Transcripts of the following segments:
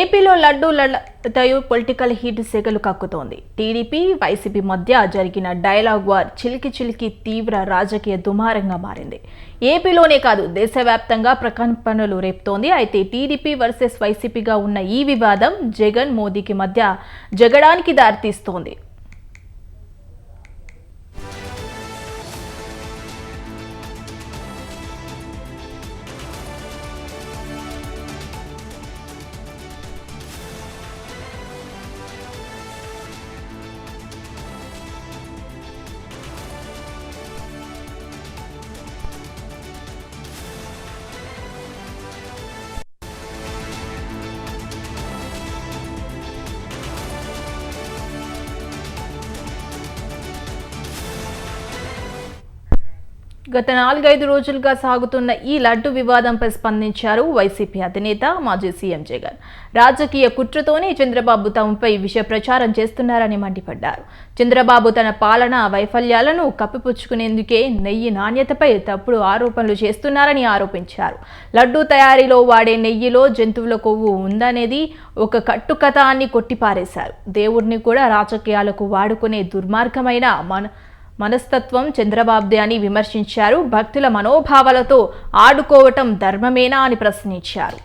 ఏపీలో laddu laddu political heat సెగలు కక్కుతోంది. TDP YCP మధ్య జరిగిన డైలాగ్ వార్ చిలికి చిలికి తీవ్ర రాజకీయ దుమారంగా మారింది. ఏపీలోనే కాదు దేశవ్యాప్తంగా ప్రకంపనలు రేపుతోంది. అయితే టీడీపీ వర్సెస్ వైసీపీగా ఉన్న ఈ వివాదం జగన్ మోదీకి మధ్య జగడానికి దారితీస్తోంది. గత నాలుగైదు రోజులుగా సాగుతున్న ఈ లడ్డు వివాదంపై స్పందించారు వైసీపీ అధినేత మాజీ సీఎం జగన్. రాజకీయ కుట్రతోనే చంద్రబాబు తమపై విష ప్రచారం చేస్తున్నారని మండిపడ్డారు. చంద్రబాబు తన పాలన వైఫల్యాలను కప్పిపుచ్చుకునేందుకే నెయ్యి నాణ్యతపై తప్పుడు ఆరోపణలు చేస్తున్నారని ఆరోపించారు. లడ్డు తయారీలో వాడే నెయ్యిలో జంతువుల కొవ్వు ఉందనేది ఒక కట్టుకథ అని కొట్టిపారేశారు. దేవుడిని కూడా రాజకీయాలకు వాడుకునే దుర్మార్గమైన మన మనస్తత్వం చంద్రబాబుదే అని విమర్శించారు. భక్తుల మనోభావాలతో ఆడుకోవటం ధర్మమేనా అని ప్రశ్నించారు.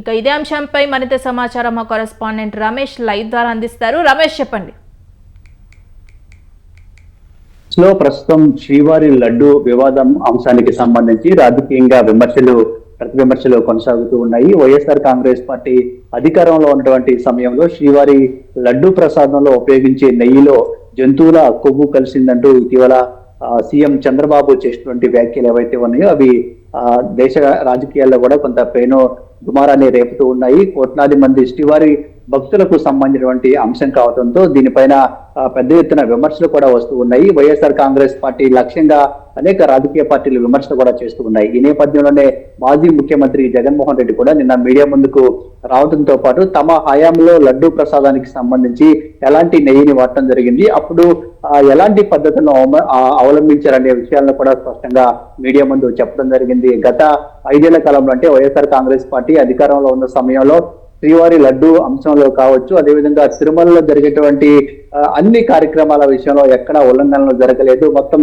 ఇక ఇదే అంశంపై మరింత సమాచారం మా కరెస్పాండెంట్ రమేష్ లైవ్ ద్వారా అందిస్తారు. రమేష్ చెప్పండి. లో ప్రస్తుతం శ్రీవారి లడ్డు వివాదం అంశానికి సంబంధించి రాజకీయంగా విమర్శలు ప్రతి విమర్శలు కొనసాగుతూ ఉన్నాయి. వైఎస్ఆర్ కాంగ్రెస్ పార్టీ అధికారంలో ఉన్నటువంటి సమయంలో శ్రీవారి లడ్డు ప్రసాదంలో ఉపయోగించే నెయ్యిలో జంతువుల కొవ్వు కలిసిందంటూ ఇటీవల సీఎం చంద్రబాబు చేసినటువంటి వ్యాఖ్యలు ఏవైతే ఉన్నాయో అవి ఆ, దేశ రాజకీయాల్లో కూడా కొంత పేను దుమారాన్ని రేపుతూ ఉన్నాయి. కోట్లాది మంది శ్రీవారి భక్తులకు సంబంధించినటువంటి అంశం కావడంతో దీనిపైన పెద్ద ఎత్తున విమర్శలు కూడా వస్తూ ఉన్నాయి. వైఎస్ఆర్ కాంగ్రెస్ పార్టీ లక్ష్యంగా అనేక రాజకీయ పార్టీలు విమర్శలు కూడా చేస్తూ ఉన్నాయి. ఈ నేపథ్యంలోనే మాజీ ముఖ్యమంత్రి జగన్మోహన్ రెడ్డి కూడా నిన్న మీడియా ముందుకు రావడంతో పాటు తమ హయాంలో లడ్డు ప్రసాదానికి సంబంధించి ఎలాంటి నెయ్యిని వాడటం జరిగింది. అప్పుడు ఎలాంటి పద్ధతులను అవలంబించారనే విషయాలను కూడా స్పష్టంగా మీడియా ముందు చెప్పడం జరిగింది. గత ఐదేళ్ళ కాలంలో అంటే వైఎస్ఆర్ కాంగ్రెస్ పార్టీ అధికారంలో ఉన్న సమయంలో శ్రీవారి లడ్డు అంశంలో కావచ్చు అదేవిధంగా తిరుమలలో జరిగేటువంటి అన్ని కార్యక్రమాల విషయంలో ఎక్కడ ఉల్లంఘనలు జరగలేదు. మొత్తం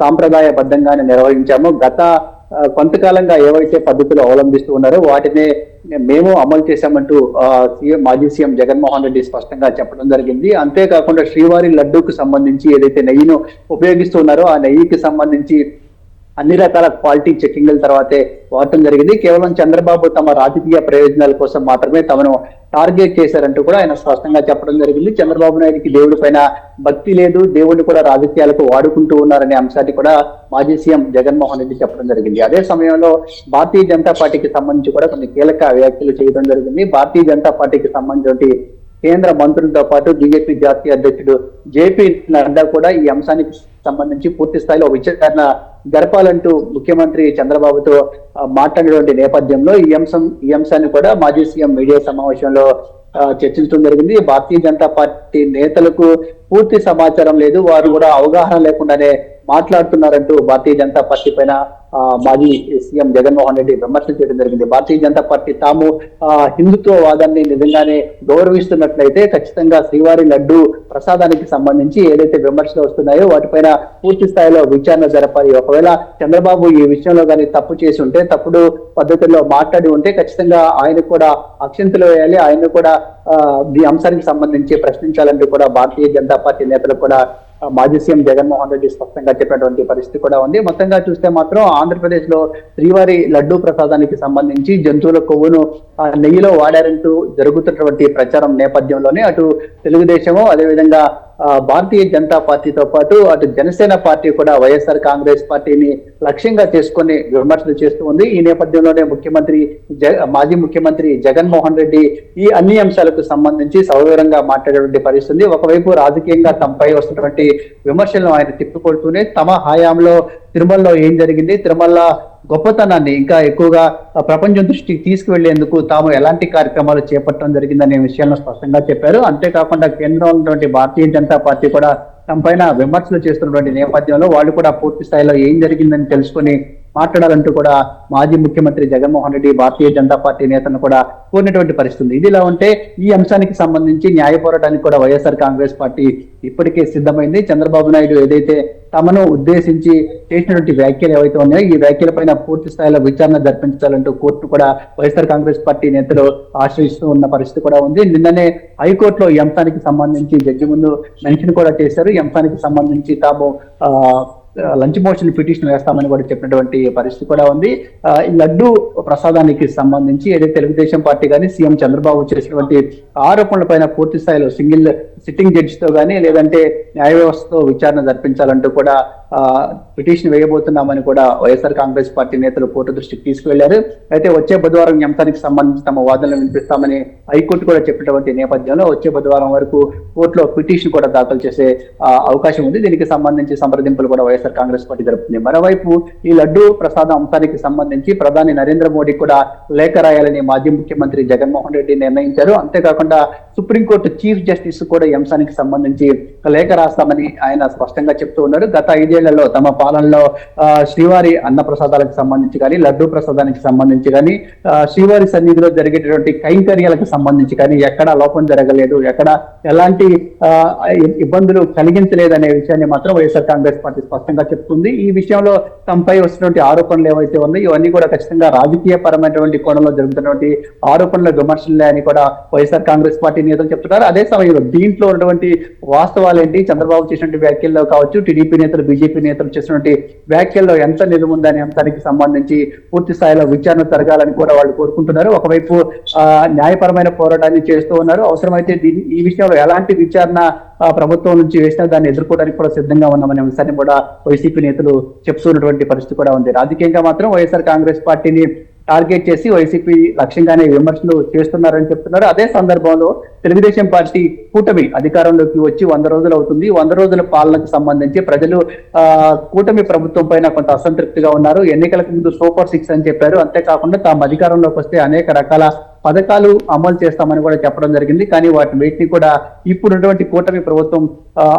సాంప్రదాయ సాంప్రదాయబద్ధంగానే నిర్వహించాము. గత కొంతకాలంగా ఏవైతే పద్ధతులు అవలంబిస్తూ ఉన్నారో వాటినే మేము అమలు చేశామంటూ సీఎం మాజీ సీఎం జగన్మోహన్ రెడ్డి స్పష్టంగా చెప్పడం జరిగింది. అంతేకాకుండా శ్రీవారి లడ్డూకు సంబంధించి ఏదైతే నెయ్యిను ఉపయోగిస్తున్నారో ఆ నెయ్యికి సంబంధించి అన్ని రకాల క్వాలిటీ చెకింగ్ల తర్వాతే వాడటం జరిగింది. కేవలం చంద్రబాబు తమ రాజకీయ ప్రయోజనాల కోసం మాత్రమే తమను టార్గెట్ చేశారంటూ కూడా ఆయన స్పష్టంగా చెప్పడం జరిగింది. చంద్రబాబు నాయుడికి దేవుడి పైన భక్తి లేదు. దేవుడిని కూడా రాజకీయాలకు వాడుకుంటూ ఉన్నారనే అంశాన్ని కూడా మాజీ సీఎం జగన్మోహన్ రెడ్డి చెప్పడం జరిగింది. అదే సమయంలో భారతీయ జనతా పార్టీకి సంబంధించి కూడా కొన్ని కీలక వ్యాఖ్యలు చేయడం జరిగింది. భారతీయ జనతా పార్టీకి సంబంధించి కేంద్ర మంత్రులతో పాటు బీజేపీ జాతీయ అధ్యక్షుడు జేపీ నడ్డా కూడా ఈ అంశానికి సంబంధించి పూర్తి స్థాయిలో విచారణ గడపాలంటూ ముఖ్యమంత్రి చంద్రబాబుతో మాట్లాడినటువంటి నేపథ్యంలో ఈ అంశం ఈ అంశాన్ని కూడా మాజీ సీఎం మీడియా సమావేశంలో చర్చించడం జరిగింది. భారతీయ జనతా పార్టీ నేతలకు పూర్తి సమాచారం లేదు. వారు కూడా అవగాహన లేకుండానే మాట్లాడుతున్నారంటూ భారతీయ జనతా పార్టీ పైన మాజీ సీఎం జగన్మోహన్ రెడ్డి విమర్శలు చేయడం జరిగింది. భారతీయ జనతా పార్టీ తాము హిందుత్వవాదాన్ని నిజంగానే గౌరవిస్తున్నట్లయితే ఖచ్చితంగా శ్రీవారి లడ్డు ప్రసాదానికి సంబంధించి ఏదైతే విమర్శలు వస్తున్నాయో వాటిపైన పూర్తి స్థాయిలో విచారణ జరపాలి. ఒకవేళ చంద్రబాబు ఈ విషయంలో కానీ తప్పు చేసి ఉంటే తప్పుడు పద్ధతుల్లో మాట్లాడి ఉంటే ఖచ్చితంగా ఆయన కూడా అక్షంతలు వేయాలి. ఆయన కూడా ఈ అంశానికి సంబంధించి ప్రశ్నించాలంటూ కూడా భారతీయ జనతా పార్టీ నేతలు కూడా మాజీ సీఎం జగన్మోహన్ రెడ్డి స్పష్టంగా చెప్పినటువంటి పరిస్థితి కూడా ఉంది. మొత్తంగా చూస్తే మాత్రం ఆంధ్రప్రదేశ్లో శ్రీవారి లడ్డూ ప్రసాదానికి సంబంధించి జంతువుల కొవ్వును ఆ, నెయ్యిలో వాడారంటూ జరుగుతున్నటువంటి ప్రచారం నేపథ్యంలోనే అటు తెలుగుదేశము అదేవిధంగా భారతీయ జనతా పార్టీతో పాటు అటు జనసేన పార్టీ కూడా వైఎస్ఆర్ కాంగ్రెస్ పార్టీని లక్ష్యంగా చేసుకొని విమర్శలు చేస్తూ ఉంది. ఈ నేపథ్యంలోనే ముఖ్యమంత్రి జ మాజీ ముఖ్యమంత్రి జగన్మోహన్ రెడ్డి ఈ అన్ని అంశాలకు సంబంధించి సవివరంగా మాట్లాడేటువంటి పరిస్థితి ఒకవైపు రాజకీయంగా తమపై వస్తున్నటువంటి విమర్శలను ఆయన తిప్పికొడుతూనే తమ హయాంలో తిరుమలలో ఏం జరిగింది? తిరుమల గొప్పతనాన్ని ఇంకా ఎక్కువగా ప్రపంచ ప్రపంచం దృష్టికి తీసుకువెళ్ళేందుకు తాము ఎలాంటి కార్యక్రమాలు చేపట్టడం జరిగిందనే విషయాలను స్పష్టంగా చెప్పారు. అంతేకాకుండా కేంద్రంలో ఉన్నటువంటి భారతీయ జనతా పార్టీ కూడా తమ పైన విమర్శలు చేస్తున్నటువంటి నేపథ్యంలో వాళ్ళు కూడా పూర్తి స్థాయిలో ఏం జరిగిందని తెలుసుకొని మాట్లాడాలంటూ కూడా మాజీ ముఖ్యమంత్రి జగన్మోహన్ రెడ్డి భారతీయ జనతా పార్టీ నేతను కూడా కోరినటువంటి పరిస్థితి ఇది ఇలా ఉంటే ఈ అంశానికి సంబంధించి న్యాయ పోరాటానికి కూడా వైఎస్ఆర్ కాంగ్రెస్ పార్టీ ఇప్పటికే సిద్ధమైంది. చంద్రబాబు నాయుడు ఏదైతే తమను ఉద్దేశించి చేసినటువంటి వ్యాఖ్యలు ఏవైతే ఉన్నాయో ఈ వ్యాఖ్యల పైన పూర్తి స్థాయిలో విచారణ జరిపించాలంటూ కోర్టు కూడా వైఎస్ఆర్ కాంగ్రెస్ పార్టీ నేతలు ఆశ్రయిస్తూ ఉన్న పరిస్థితి కూడా ఉంది. నిన్ననే హైకోర్టులో ఈ అంశానికి సంబంధించి జడ్జి ముందు మెన్షన్ కూడా చేశారు. ఈ అంశానికి సంబంధించి తాము ఆ, లంచ్ మోషన్ పిటిషన్ వేస్తామని కూడా చెప్పినటువంటి పరిస్థితి కూడా ఉంది. ఈ లడ్డు ప్రసాదానికి సంబంధించి ఏదైతే తెలుగుదేశం పార్టీ కానీ సీఎం చంద్రబాబు చేసినటువంటి ఆరోపణల పైన పూర్తి స్థాయిలో సింగిల్ సిట్టింగ్ జడ్జి తో కానీ లేదంటే న్యాయ వ్యవస్థతో విచారణ జరిపించాలంటూ కూడా ఆ, పిటిషన్ వేయబోతున్నామని కూడా వైఎస్ఆర్ కాంగ్రెస్ పార్టీ నేతలు కోర్టు దృష్టికి తీసుకువెళ్ళారు. అయితే వచ్చే బుధవారం ఎంతానికి అంశానికి సంబంధించి తమ వాదనలు వినిపిస్తామని హైకోర్టు కూడా చెప్పినటువంటి నేపథ్యంలో వచ్చే బుధవారం వరకు కోర్టులో పిటిషన్ కూడా దాఖలు చేసే అవకాశం ఉంది. దీనికి సంబంధించి సంప్రదింపులు కూడా వైఎస్ఆర్ కాంగ్రెస్ పార్టీ జరుపుతుంది మరోవైపు ఈ లడ్డు ప్రసాదం అంశానికి సంబంధించి ప్రధాని నరేంద్ర మోడీ కూడా లేఖ రాయాలని మాజీ ముఖ్యమంత్రి జగన్మోహన్ రెడ్డి నిర్ణయించారు. అంతేకాకుండా సుప్రీంకోర్టు చీఫ్ జస్టిస్ కూడా ఈ అంశానికి సంబంధించి లేఖ రాస్తామని ఆయన స్పష్టంగా చెప్తూ ఉన్నారు. గత ఐదేళ్ళలో తమ పాలనలో శ్రీవారి అన్న ప్రసాదాలకు సంబంధించి కానీ లడ్డు ప్రసాదానికి సంబంధించి కానీ శ్రీవారి సన్నిధిలో జరిగేటటువంటి కైంకర్యాలకు సంబంధించి కానీ ఎక్కడా లోపం జరగలేదు. ఎక్కడ ఎలాంటి ఇబ్బందులు కలిగించలేదు అనే విషయాన్ని మాత్రం వైఎస్ఆర్ కాంగ్రెస్ పార్టీ స్పష్టంగా చెప్తుంది. ఈ విషయంలో తమపై వస్తున్నటువంటి ఆరోపణలు ఏవైతే ఉన్నాయో ఇవన్నీ కూడా ఖచ్చితంగా రాజకీయ పరమైనటువంటి కోణంలో జరుగుతున్నటువంటి ఆరోపణల విమర్శలే అని కూడా వైఎస్ఆర్ కాంగ్రెస్ పార్టీ నేతలు చెప్తున్నారు. అదే సమయంలో దీంట్లో ఉన్నటువంటి వాస్తవాలు ఏంటి? చంద్రబాబు చేసినటువంటి వ్యాఖ్యల్లో కావచ్చు టీడీపీ నేతలు బీజేపీ నేతలు చేసినటువంటి వ్యాఖ్యల్లో ఎంత నిజం ఉందనే అంశానికి సంబంధించి పూర్తి స్థాయిలో విచారణ జరగాలని కూడా వాళ్ళు కోరుకుంటున్నారు. ఒకవైపు ఆ, న్యాయపరమైన పోరాటాన్ని చేస్తూ ఉన్నారు. అవసరమైతే దీని ఈ విషయంలో ఎలాంటి విచారణ ప్రభుత్వం నుంచి వేసినా దాన్ని ఎదుర్కోవడానికి కూడా సిద్ధంగా ఉన్నామనే అంశాన్ని కూడా వైసీపీ నేతలు చెప్తున్నటువంటి పరిస్థితి కూడా ఉంది. రాజకీయంగా మాత్రం వైఎస్ఆర్ కాంగ్రెస్ పార్టీని టార్గెట్ చేసి వైసీపీ లక్ష్యంగానే విమర్శలు చేస్తున్నారని చెప్తున్నారు. అదే సందర్భంలో తెలుగుదేశం పార్టీ కూటమి అధికారంలోకి వచ్చి వంద రోజులు అవుతుంది. వంద రోజుల పాలనకు సంబంధించి ప్రజలు ఆ కూటమి ప్రభుత్వం పైన కొంత అసంతృప్తిగా ఉన్నారు. ఎన్నికలకు ముందు సూపర్ సిక్స్ అని చెప్పారు. అంతేకాకుండా తాము అధికారంలోకి వస్తే అనేక రకాల పథకాలు అమలు చేస్తామని కూడా చెప్పడం జరిగింది. కానీ వాటి వీటిని కూడా ఇప్పుడున్నటువంటి కూటమి ప్రభుత్వం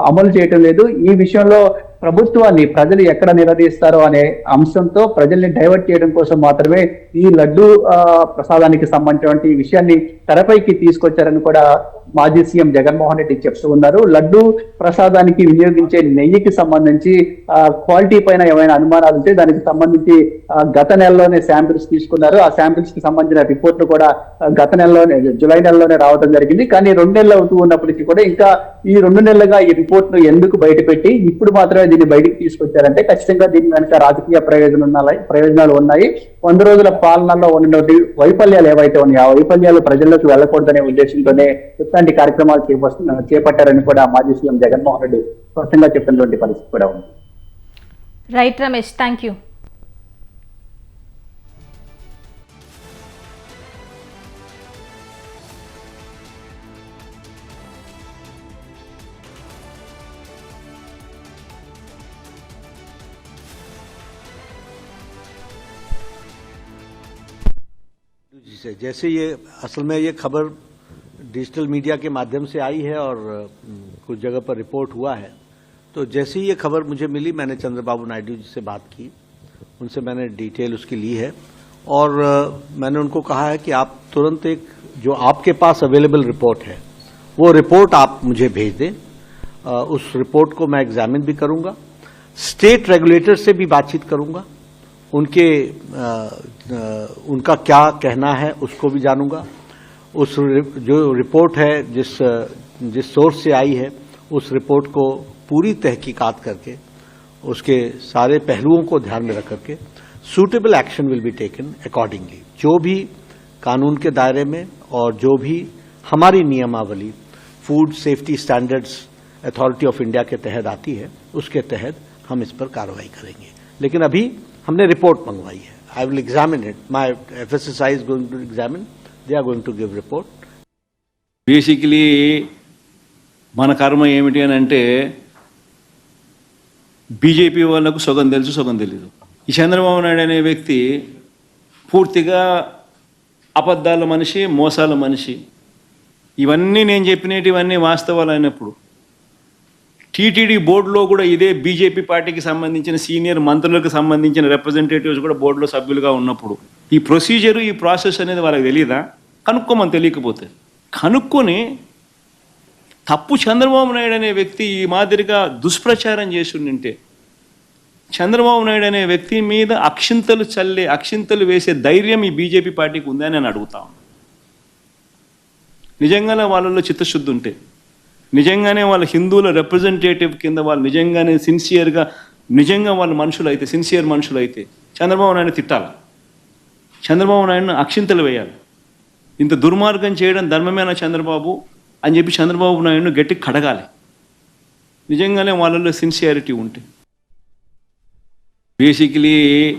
అమలు చేయటం లేదు. ఈ విషయంలో ప్రభుత్వాన్ని ప్రజలు ఎక్కడ నిలదీస్తారో అనే అంశంతో ప్రజల్ని డైవర్ట్ చేయడం కోసం మాత్రమే ఈ లడ్డు ప్రసాదానికి సంబంధించినటువంటి విషయాన్ని తెరపైకి తీసుకొచ్చారని కూడా మాజీ సీఎం జగన్మోహన్ రెడ్డి చెప్తూ ఉన్నారు. లడ్డు ప్రసాదానికి వినియోగించే నెయ్యికి సంబంధించి ఆ, క్వాలిటీ పైన ఏమైనా అనుమానాలు ఉంటే దానికి సంబంధించి గత నెలలోనే శాంపిల్స్ తీసుకున్నారు. ఆ శాంపిల్స్కి సంబంధించిన రిపోర్ట్లు కూడా గత నెలలోనే జూలై నెలలోనే రావడం జరిగింది. కానీ రెండు నెలలు అవుతూ ఉన్నప్పటికీ కూడా ఇంకా ఈ రెండు నెలలుగా ఈ రిపోర్ట్ను ఎందుకు బయటపెట్టి ఇప్పుడు మాత్రమే దీన్ని బయటకు తీసుకొచ్చారంటే ఖచ్చితంగా దీని వెనుక రాజకీయ ప్రయోజనం ఉన్నాయి ప్రయోజనాలు ఉన్నాయి. వంద రోజుల పాలనలో ఉన్నటువంటి వైఫల్యాలు ఏవైతే ఉన్నాయో ఆ వైఫల్యాలు ప్రజల్లోకి వెళ్ళకూడదనే ఉద్దేశంతోనే ఇట్లాంటి కార్యక్రమాలు చేపడుతున్న చేపట్టారని కూడా మాజీ సీఎం జగన్మోహన్ రెడ్డి స్పష్టంగా చెప్పినటువంటి పరిస్థితి కూడా ఉంది. Right Ramesh thank you ji से जैसे ये, असल में ये खबर डिजिटल मीडिया के माध्यम से आई है और कुछ जगह पर रिपोर्ट हुआ है। तो जैसे ही ये खबर मुझे मिली, मैंने चंद्रबाबू नायडू जी से बात की। उनसे मैंने डिटेल उसकी ली है और मैंने उनको कहा है कि आप तुरंत एक, जो आपके पास अवेलेबल रिपोर्ट है, वो रिपोर्ट आप मुझे भेज दें। उस रिपोर्ट को मैं एग्जामिन भी करूँगा, स्टेट रेगुलेटर से भी बातचीत करूँगा उनके अ, अ, उनका क्या कहना है उसको भी जानूँगा। उस जो रिपोर्ट है जिस जिस सोर्स से आई है उस रिपोर्ट को पूरी तहकीकात करके उसके सारे पहलुओं को ध्यान में रख करके suitable action will be taken accordingly जो भी कानून के दायरे में और जो भी हमारी नियमावली food safety standards authority of India के तहत आती है उसके तहत हम इस पर कार्रवाई करेंगे। लेकिन अभी हमने रिपोर्ट मंगवाई है I will examine it my F S S I is going to examine they are going to give report basically మన కర్మ ఏమిటి అని అంటే బీజేపీ వాళ్ళకు సగం తెలుసు సగం తెలీదు ఈ చంద్రబాబు నాయుడు అనే వ్యక్తి పూర్తిగా అబద్ధాల మనిషి మోసాల మనిషి ఇవన్నీ నేను చెప్పినవి ఇవన్నీ వాస్తవాలు అయినప్పుడు టీటీడీ బోర్డులో కూడా ఇదే బీజేపీ పార్టీకి సంబంధించిన సీనియర్ మంత్రులకు సంబంధించిన రిప్రజెంటేటివ్స్ కూడా బోర్డులో సభ్యులుగా ఉన్నప్పుడు ఈ ప్రొసీజరు ఈ ప్రాసెస్ అనేది వాళ్ళకి తెలియదా కనుక్కోమని తెలియకపోతే. కనుక్కొని తప్పు చంద్రబాబు నాయుడు అనే వ్యక్తి ఈ మాదిరిగా దుష్ప్రచారం చేసిండింటే చంద్రబాబు నాయుడు అనే వ్యక్తి మీద అక్షింతలు చల్లే అక్షింతలు వేసే ధైర్యం ఈ బీజేపీ పార్టీకి ఉందని నేను అడుగుతా నిజంగానే వాళ్ళలో చిత్తశుద్ధి ఉంటే నిజంగానే వాళ్ళ హిందువుల రిప్రజెంటేటివ్ కింద వాళ్ళు నిజంగానే సిన్సియర్గా నిజంగా వాళ్ళ మనుషులు అయితే సిన్సియర్ మనుషులు అయితే చంద్రబాబు నాయుడు తిట్టాలి? చంద్రబాబు నాయుడును అక్షింతలు వేయాలి. ఇంత దుర్మార్గం చేయడం ధర్మమేనా చంద్రబాబు? అని చెప్పి చంద్రబాబు నాయుడును గట్టి కడగాలి. నిజంగానే వాళ్ళలో సిన్సియారిటీ ఉంటే. బేసిక్లీ